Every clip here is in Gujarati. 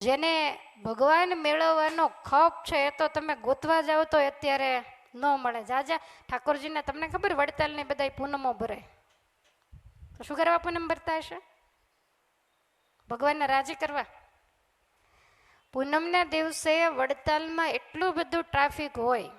જેને ભગવાન મેળવવાનો ખપ છે એ તો તમે ગોતવા જાઓ તો અત્યારે ન મળે. જાજા ઠાકોરજીને તમને ખબર વડતાલની બધા પૂનમો ભરે તો શું કરવા પૂનમ ભરતા હશે? ભગવાનને રાજી કરવા? પૂનમના દિવસે વડતાલમાં એટલું બધું ટ્રાફિક હોય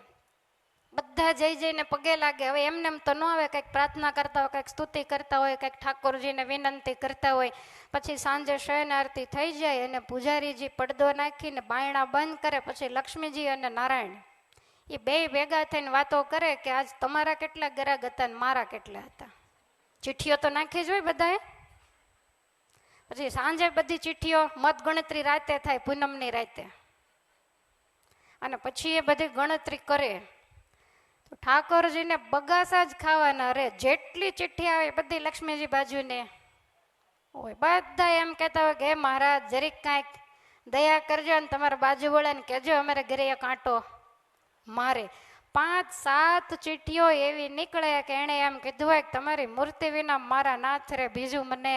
બધા જઈ જઈને પગે લાગે. હવે એમને એમ તો ન આવે કંઈક પ્રાર્થના કરતા હોય, કંઈક સ્તુતિ કરતા હોય, કંઈક ઠાકોરજીને વિનંતી કરતા હોય. પછી સાંજે શયન આરતી થઈ જાય અને પૂજારીજી પડદો નાખીને બાયણા બંધ કરે, પછી લક્ષ્મીજી અને નારાયણ. એ બે ભેગા થઈને વાતો કરે કે આજ તમારા કેટલા ગરાગ હતા ને મારા કેટલા હતા. ચિઠ્ઠીઓ તો નાખી જ હોય બધાએ. પછી સાંજે બધી ચિઠ્ઠીઓ મત ગણતરી રાતે થાય, પૂનમની રાતે. અને પછી એ બધી ગણતરી કરે. ઠાકોરજીને બગાસા જ ખાવાના રે. જેટલી ચિઠ્ઠી આવે બધી લક્ષ્મીજી બાજુને. હોય બધા એમ કહેતા હોય કે મહારાજ, જરીક કાંઈક દયા કરજો અને તમારા બાજુવાળાને કહેજો અમારે ઘરે એક આંટો મારે. પાંચ સાત ચીઠીઓ એવી નીકળે કે એણે એમ કીધું હોય કે, તમારી મૂર્તિ વિના મારા નાથ રે, બીજું મને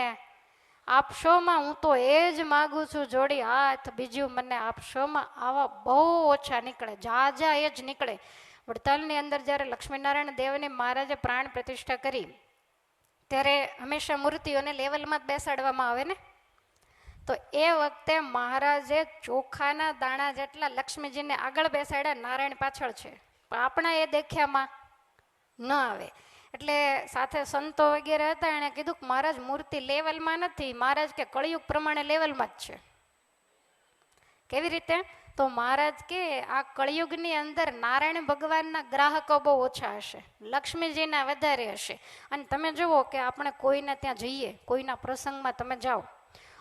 આપશોમાં હું તો એ જ માગું છું જોડી હાથ, બીજું મને આપશોમાં આવા બહુ ઓછા નીકળે જાજા એ જ નીકળે. વડતાલની અંદર જ્યારે લક્ષ્મીનારાયણ દેવની મહારાજે પ્રાણ પ્રતિષ્ઠા કરી, ત્યારે હંમેશા મૂર્તિઓને લેવલમાં જ બેસાડવામાં આવે ને? તો એ વખતે મહારાજે ચોખાના દાણા જેટલા લક્ષ્મીજીને આગળ બેસાડ્યા, નારાયણ પાછળ છે. પણ આપણા એ દેખ્યામાં ન આવે. એટલે સાથે સંતો વગેરે હતા, એણે કીધું કે મહારાજ મૂર્તિ લેવલમાં નથી. મહારાજ કે કળિયુગ પ્રમાણે લેવલમાં જ છે. કેવી રીતે? તો મહારાજ કે, આ કળિયુગની અંદર નારાયણ ભગવાનના ગ્રાહકો બહુ ઓછા હશે, લક્ષ્મીજીના વધારે હશે. અને તમે જુઓ કે આપણે કોઈને ત્યાં જઈએ, કોઈના પ્રસંગમાં તમે જાઓ,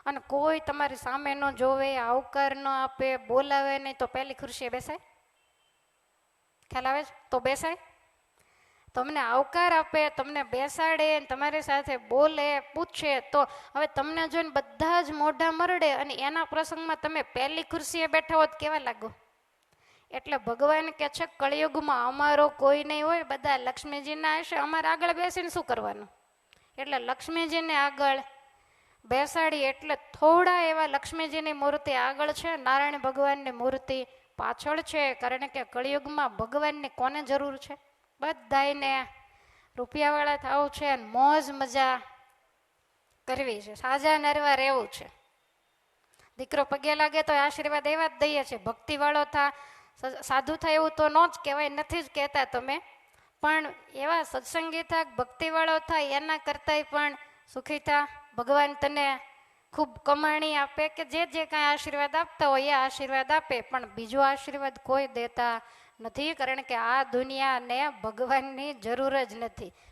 અને કોઈ તમારી સામે ન જોવે, આવકાર ન આપે, બોલાવે નહીં, તો પહેલી ખુરશીએ બેસાય? ખ્યાલ આવે તો બેસાય? તમને આવકાર આપે, તમને બેસાડે, તમારી સાથે બોલે, પૂછે, તો હવે તમને જોઈને બધા જ મોઢા મરડે અને એના પ્રસંગમાં તમે પહેલી ખુરશીએ બેઠા હોત, કેવા લાગો? એટલે ભગવાન કે છે, કળિયુગમાં અમારો કોઈ નહીં હોય, બધા લક્ષ્મીજીના હશે, અમારે આગળ બેસીને શું કરવાનું? એટલે લક્ષ્મીજીને આગળ બેસાડી, એટલે થોડા એવા લક્ષ્મીજીની મૂર્તિ આગળ છે, નારાયણ ભગવાનની મૂર્તિ પાછળ છે, કારણ કે કળિયુગમાં ભગવાનની કોને જરૂર છે? બધાને રૂપિયાવાળા થવું છે અને મોજ મજા કરવી છે. સાજા નરવા રહેવું છે. દીકરો પગે લાગે તો આશીર્વાદ એવા જ દઈએ છે ભક્તિવાળો થા સાધુ થાય એવું તો ન જ કહેવાય, નથી જ કહેતા તમે. પણ એવા સત્સંગી થા, ભક્તિવાળો થાય એના કરતાંય પણ સુખી થા. ભગવાન તને ખૂબ કમાણી આપે કે જે જે કાંઈ આશીર્વાદ આપતા હોય એ આશીર્વાદ આપે, પણ બીજો આશીર્વાદ કોઈ દેતા નથી કારણ કે આ દુનિયાને ભગવાનની જરૂર જ નથી.